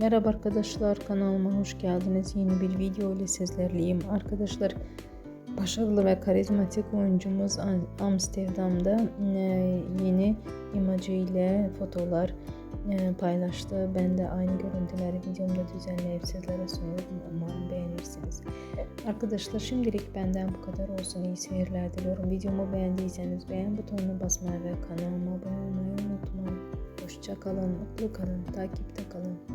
Merhaba arkadaşlar kanalıma hoş geldiniz. Yeni bir video ile sizlerleyim. Arkadaşlar başarılı ve karizmatik oyuncumuz Amsterdam'da e, yeni imajıyla fotolar e, paylaştı. Ben de aynı görüntüleri videomda düzenleyip sizlere sunuyorum. Umarım beğenirsiniz. Arkadaşlar şimdilik benden bu kadar olsun. İyi seyirler diliyorum. Videomu beğendiyseniz beğen butonuna basmayı ve kanalıma abone olmayı unutmayın. hoşçakalın mutlu kalın, takipte kalın.